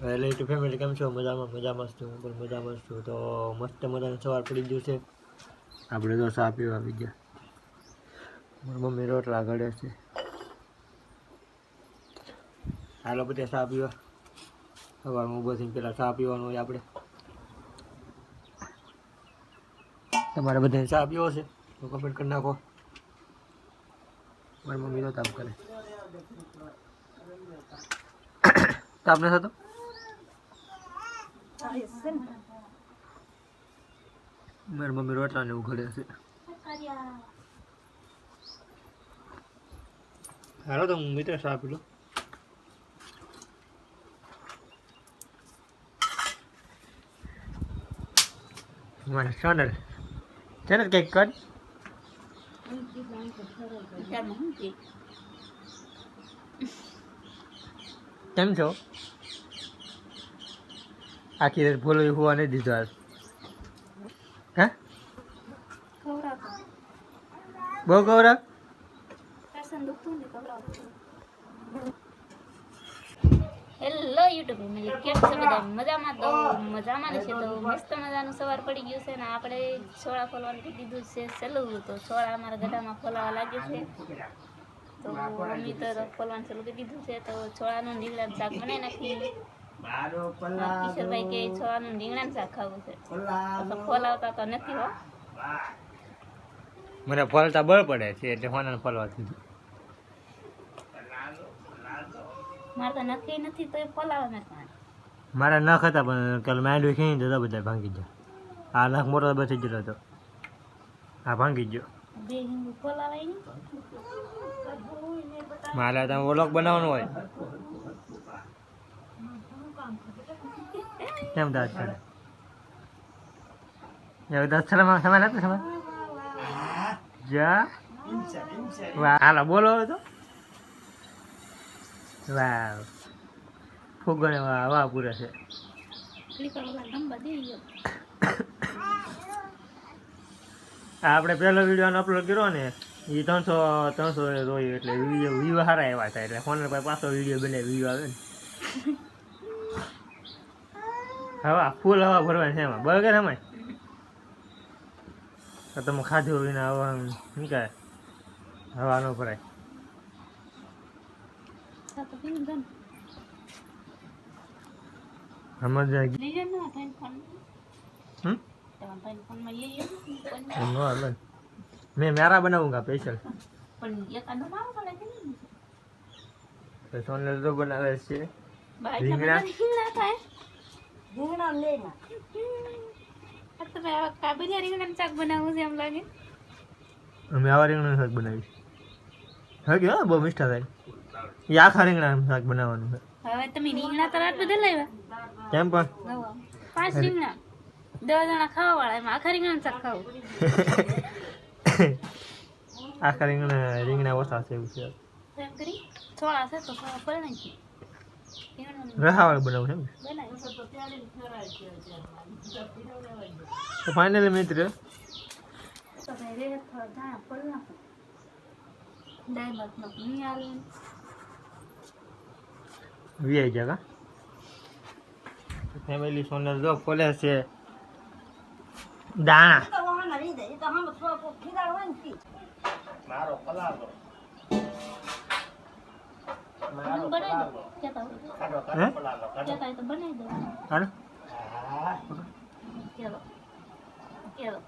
એટલે ફેમિલી કેમ છો? મજામાં મજામાં મસ્ત છું. હું પણ મજામાં મસ્ત છું. તો મસ્ત મજાનો સવાર પડી ગયું છે. આપણે તો સા પીવા આવી ગયા. મારી મમ્મી રોટલા ઘડે છે. હાલો બધા સા પીવા. સવારમાં ઊભો થઈને પહેલાં સા પીવાનું હોય આપણે. તમારે બધાને સા પીવો છે? તો કમેન્ટ કરી નાખો. મારી મમ્મી તો તાપ કરે. તાપ નથી થતો? મારી મમ્મી રોટલા ને ઉઘડે છે. હાલો તો હું મિત્ર સાહેબ લો. મારે ચેનલ ચેનલ કંઈક કર. કેમ છો? આખી રાત ભોલો હોવા નહીં દીધો આજ. બહુ ગૌરવ? હેલો યુટ્યુબ ફેમિલી કેમ છે બધા? મજામાં તો મજામાં છે. તો મસ્ત મજાનું સવાર પડી ગયું છે ને આપણે છોળા ખોલવાનું કહી દીધું છે. સહેલું તો છોળા અમારા ગઢામાં ખોલાવા લાગ્યું છે. તો મમ્મી તો ખોલવાનું કરી દીધું છે. તો છોળાનું રીંગણાનું શાક બનાવી નાખી કિશોરભાઈ કે છોડાનું રીંગણાનું શાક ખાવું છે. તો તો નથી હો. મને ફોલતા બળ પડે છે એટલે હોના ફલવા દીધું મારે તો નક્કી નથી તો એ ખોલાવે મેં મારા નખ હતા પણ કાલે માંડવી ખીણી જતા બધા ભાંગી ગયા. આ નખ મોટો બચી ગયો હતો. આ ભાંગી ગયો. બે હિંગુ મારે ત્યાં ઓલોક બનાવવાનું હોય. કેમ દાસ કરે એવું દસ છલામાં સમાન હતું સમાન જા વાહ હાલો બોલો તો વાહ ફુગણ વાહ વાહ પૂરે છે આપણે પહેલો વીડિયો અપલોડ કર્યો ને એ ત્રણસો ત્રણસો રોયું એટલે વીડિયો વ્યૂ સારા એવા થાય એટલે ફોન પર પાછો વીડિયો બને વ્યૂ આવે ને હવા ફૂલ હવા ભરવાની છે એમાં. બરાબર એમાં તો તમે ખાધું વિના હવા શું કહે? હવા ન ભરાય. સમજ જાય. મેં. મારા બનાવું સ્પેશિયલ પણ સોનલ તો બનાવે છે. રીંગણા? રીંગણા થાય આ તો ભાઈ આવા કાબરિયા રીંગણાનું શાક બનાવવું છે એમ લાગે. અમે આવા રીંગણાનું શાક બનાવીશ હા કે બહુ મિષ્ઠા થાય. એ આખા રીંગણાનું શાક બનાવવાનું છે. હવે તમે રીંગણા તો બધા લાવ્યા? કેમ પણ? પાંચ રીંગણા. દસ જણા ખાવા વાળા એમાં આખા રીંગણાનું શાક ખાવું. આખા રીંગણા રીંગણા ઓછા છે એવું છે. તો થોડા છે તો થોડા ફળ નાખી રહાવાળું બનાવું છે? તો ફાઇનલી મિત્ર. વીઆઈ ગયા ફેમિલી સોનલ જો ખોલે છે. દાણા. મારો બનાવી દો કહેતા હોય હે કહેતા હોય તો બનાવી દો હાલો ચલો ચલો